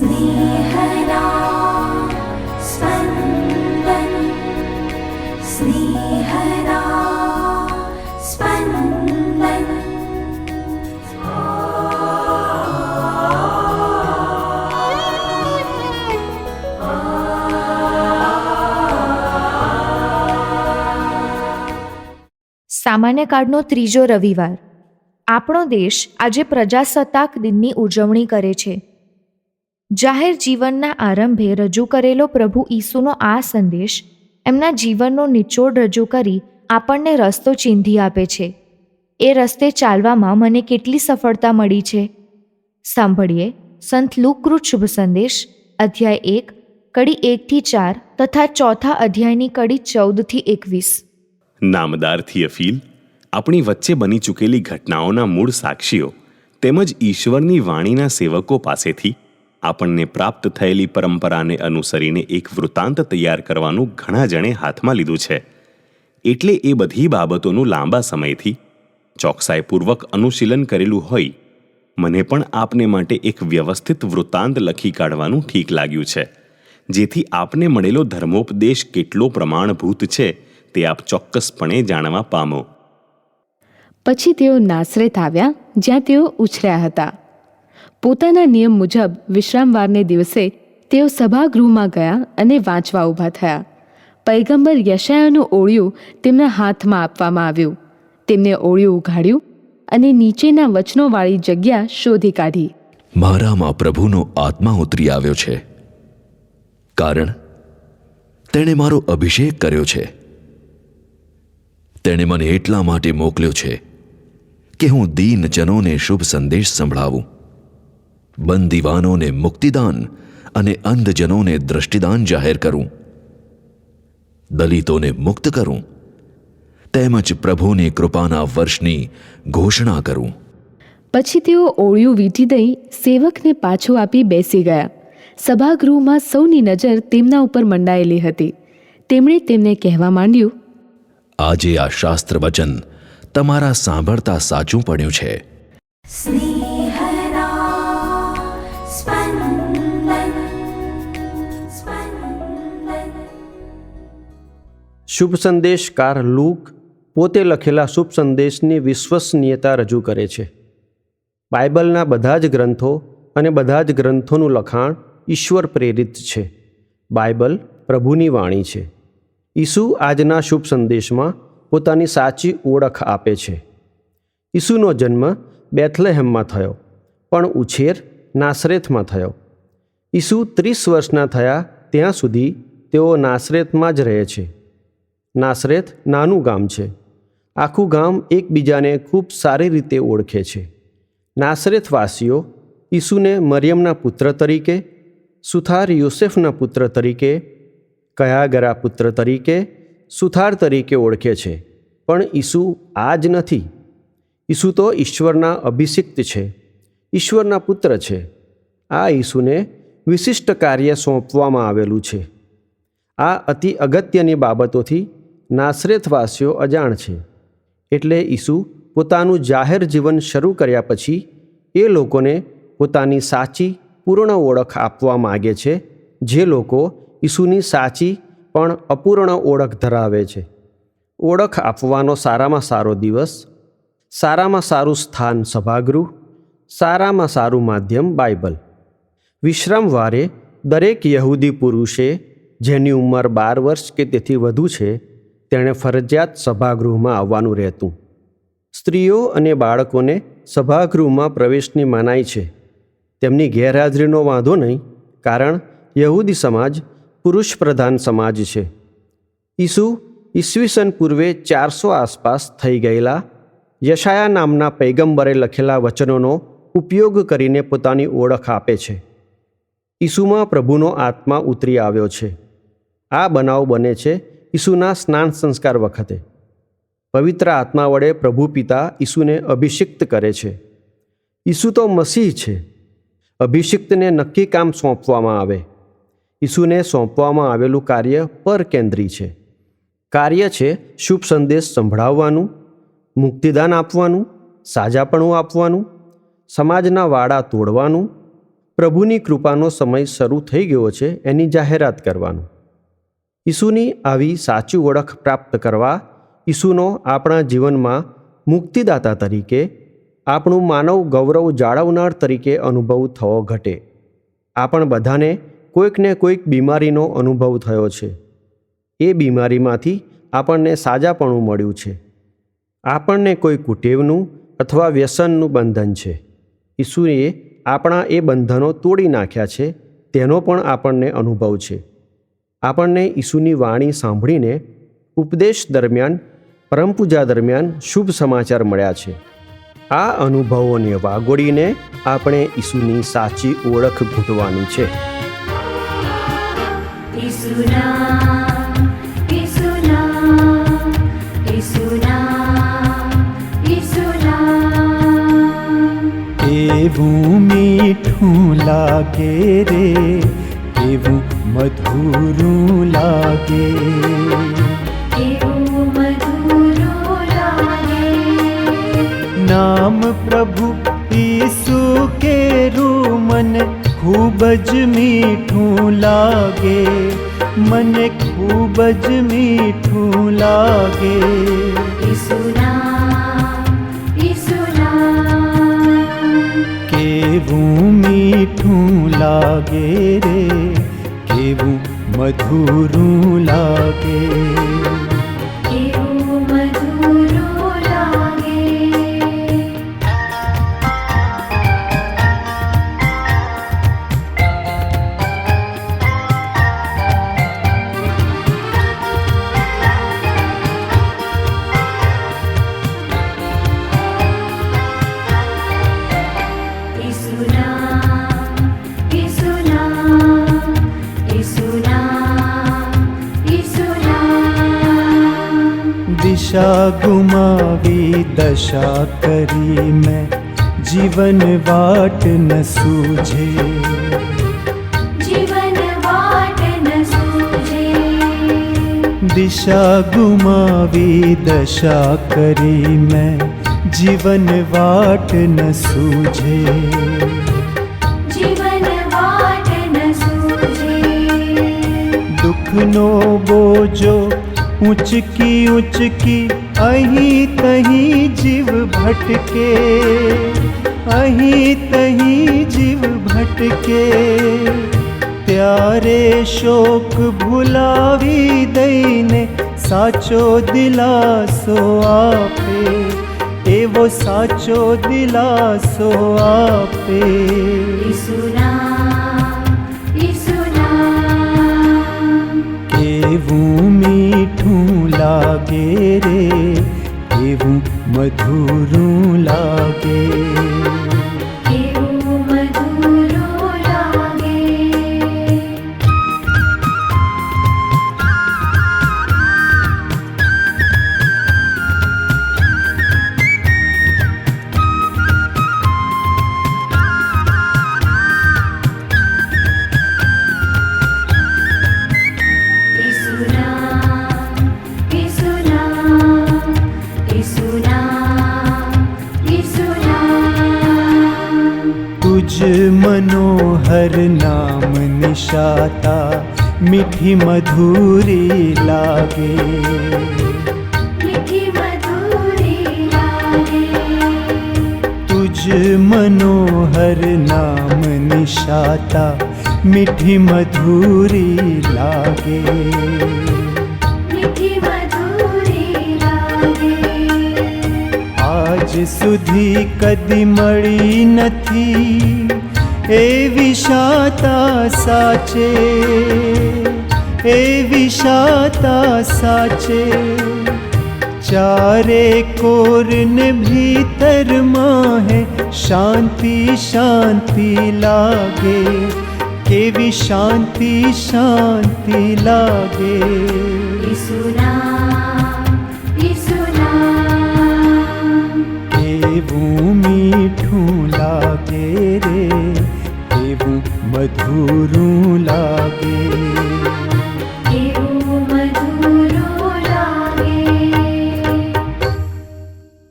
स्नेहदा स्पन्दन् स्नेहदा स्पन्दन् સામાન્ય કાળનો ત્રીજો રવિવાર આપણો દેશ આજે પ્રજાસત્તાક દિનની ઉજવણી કરે છે જાહેર જીવનના આરંભે રજૂ કરેલો પ્રભુ ઈસુનો આ સંદેશ એમના જીવનનો નિચોડ રજૂ કરી આપણને રસ્તો ચીંધી આપે છે. એ રસ્તે ચાલવામાં મને કેટલી સફળતા મળી છે. સાંભળીએ સંત લુકૃત શુભ સંદેશ, અધ્યાય એક, કડી એકથી ચાર તથા ચોથા અધ્યાયની કડી ચૌદથી એકવીસ. નામદારથી અફીલ, આપણી વચ્ચે બની ચૂકેલી ઘટનાઓના મૂળ સાક્ષીઓ તેમજ ઈશ્વરની વાણીના સેવકો પાસેથી આપણને પ્રાપ્ત થયેલી પરંપરાને અનુસરીને એક વૃત્તાંત તૈયાર કરવાનું ઘણા જણે હાથમાં લીધું છે. એટલે એ બધી બાબતોનું લાંબા સમયથી ચોકસાઈપૂર્વક અનુશીલન કરેલું હોય, મને પણ આપને માટે એક વ્યવસ્થિત વૃત્તાંત લખી કાઢવાનું ઠીક લાગ્યું છે. જેથી આપને મળેલો ધર્મોપદેશ કેટલો પ્રમાણભૂત છે તે આપ ચોક્કસપણે જાણવા પામો. પછી તેઓ નાસરેત આવ્યા જ્યાં તેઓ ઉછર્યા હતા. પોતાના નિયમ મુજબ વિશ્રામવારને દિવસે તેઓ સભાગૃહમાં ગયા અને વાંચવા ઊભા થયા. પૈગંબર યશાયાનું ઓળિયું તેમના હાથમાં આપવામાં આવ્યું. તેમને ઓળિયું ઉઘાડ્યું અને નીચેના વચનોવાળી જગ્યા શોધી કાઢી. મારામાં પ્રભુનો આત્મા ઉતરી આવ્યો છે. કારણ, તેણે મારો અભિષેક કર્યો છે. તેણે મને એટલા માટે મોકલ્યો છે કે હું દીનજનોને શુભ સંદેશ સંભળાવું. બંદીવાનોને મુક્તિદાન અને અંધજનોને દ્રષ્ટિદાન જાહેર કરું. દલિતોને મુક્ત કરું. તેમજ પ્રભુની કૃપાના વર્ષની ઘોષણા કરું. પછી તેઓ ઓળિયું વીંટી દઈ સેવકને પાછો આપી બેસી ગયા. સભાગૃહમાં સૌની નજર તેમના ઉપર મંડાયેલી હતી. તેમણે તેમને કહેવા માંડ્યું આજે આ શાસ્ત્ર વચન તમારા સાંભળતા સાચું પડ્યું છે. સ્નેહ શુભ સંદેશકાર લૂક પોતે લખેલા શુભ સંદેશની વિશ્વસનીયતા રજૂ કરે છે. બાઇબલના બધા જ ગ્રંથો અને બધા જ ગ્રંથોનું લખાણ ઈશ્વર પ્રેરિત છે. બાઇબલ પ્રભુની વાણી છે. ઈસુ આજના શુભ સંદેશમાં પોતાની સાચી ઓળખ આપે છે. ઈસુનો જન્મ બેથલેહેમમાં થયો, પણ ઉછેર નાસરેથમાં થયો. ઈસુ ત્રીસ વર્ષના થયા ત્યાં સુધી તેઓ નાસરેથમાં જ રહે છે. નાસરેથ નાનું ગામ છે. આખું ગામ એકબીજાને ખૂબ સારી રીતે ઓળખે છે. નાસરેથવાસીઓ ઈસુને મરિયમના પુત્ર તરીકે, સુથાર યુસેફના પુત્ર તરીકે, કયાગરા પુત્ર તરીકે, સુથાર તરીકે ઓળખે છે. પણ ઈસુ આ જ નથી. ઈસુ તો ઈશ્વરના અભિષિક્ત છે. ઈશ્વરના પુત્ર છે. આ ઈસુને વિશિષ્ટ કાર્ય સોંપવામાં આવેલું છે. આ અતિ અગત્યની બાબતોથી નાસરેથવાસીઓ અજાણ છે. એટલે ઈસુ પોતાનું જાહેર જીવન શરૂ કર્યા પછી એ લોકોને પોતાની સાચી, પૂર્ણ ઓળખ આપવા માગે છે, જે લોકો ઈસુની સાચી પણ અપૂર્ણ ઓળખ ધરાવે છે. ઓળખ આપવાનો સારામાં સારો દિવસ, સારામાં સારું સ્થાન સભાગૃહ, સારામાં સારું માધ્યમ બાઇબલ. વિશ્રામવારે દરેક યહૂદી પુરુષે જેની ઉંમર બાર વર્ષ કે તેથી વધુ છે તેણે ફરજિયાત સભાગૃહમાં આવવાનું રહેતું. સ્ત્રીઓ અને બાળકોને સભાગૃહમાં પ્રવેશની મનાઈ છે. તેમની ગેરહાજરીનો વાંધો નહીં, કારણ યહૂદી સમાજ પુરુષ પ્રધાન સમાજ છે. ઈસુ ઈસવીસન પૂર્વે ચારસો આસપાસ થઈ ગયેલા યશાયા નામના પૈગંબરે લખેલા વચનોનો ઉપયોગ કરીને પોતાની ઓળખ આપે છે. ઈસુમાં પ્રભુનો આત્મા ઉતરી આવ્યો છે. આ બનાવ બને છે ઈસુના સ્નાન સંસ્કાર વખતે. પવિત્ર આત્મા વડે પ્રભુ પિતા ઈસુને અભિષિક્ત કરે છે. ઈસુ તો મસીહ છે. અભિષિક્તને નક્કી કામ સોંપવામાં આવે. ઈસુને સોંપવામાં આવેલું કાર્ય પરકેન્દ્રી છે. કાર્ય છે શુભ સંદેશ સંભળાવવાનું, મુક્તિદાન આપવાનું, સાજાપણું આપવાનું, સમાજના વાડા તોડવાનું, પ્રભુની કૃપાનો સમય શરૂ થઈ ગયો છે એની જાહેરાત કરવાનું. ઈસુની આવી સાચી ઓળખ પ્રાપ્ત કરવા ઈસુનો આપણા જીવનમાં મુક્તિદાતા તરીકે, આપણું માનવ ગૌરવ જાળવનાર તરીકે અનુભવ થવો ઘટે. આપણ બધાને કોઈકને કોઈક બીમારીનો અનુભવ થયો છે. એ બીમારીમાંથી આપણને સાજાપણું મળ્યું છે. આપણને કોઈ કુટેવનું અથવા વ્યસનનું બંધન છે. ઈસુએ આપણા એ બંધનો તોડી નાખ્યા છે, તેનો પણ આપણને અનુભવ છે. આપણને ઈસુની વાણી સાંભળીને ઉપદેશ દરમિયાન પરમપૂજા દરમિયાન શુભ સમાચાર મળ્યા છે. આ અનુભવોને વાગોડીને આપણે ઈસુની સાચી ઓળખ ઘૂંટવાની છે. ઈસુના ઈસુના ઈસુના ઈસુના એવું મીઠું લાગે રે એવું મધુરું લાગે નામ પ્રભુ ઈસુ કેરું મન ખૂબ જ મીઠું લાગે મને ખૂબ જ મીઠું લાગે કેવું મીઠું લાગે રે કેવું મધુરું લાગે. दिशा गुमावी दशा करी मैं जीवन वाट न सूझे। जीवन वाट न सूझे। दिशा गुमावी दशा करी मैं जीवन वाट न सूझे। जीवन वाट न सूझे। दुख नो बोझो ઊંચકી ઊંચકી અહીં તહીં જીવ ભટકે અહીં તહીં જીવ ભટકે ત્યારે શોક ભૂલાવી દઈને સાચો દિલાસો આપે એવો સાચો દિલાસો આપે જ મનોહર નામ નિશાતા મીઠી મધુરી લાગે. તુજ મનોહર નામ નિશાતા મીઠી મધુરી લાગે. આજ સુધી કદી મળી નથી. એ વિષાતા સાચે, એ વિષાતા સાચે. ચારે કોરને ભીતરમાં હે, શાંતિ શાંતિ લાગે. કેવી શાંતિ શાંતિ લાગે. ઈસુના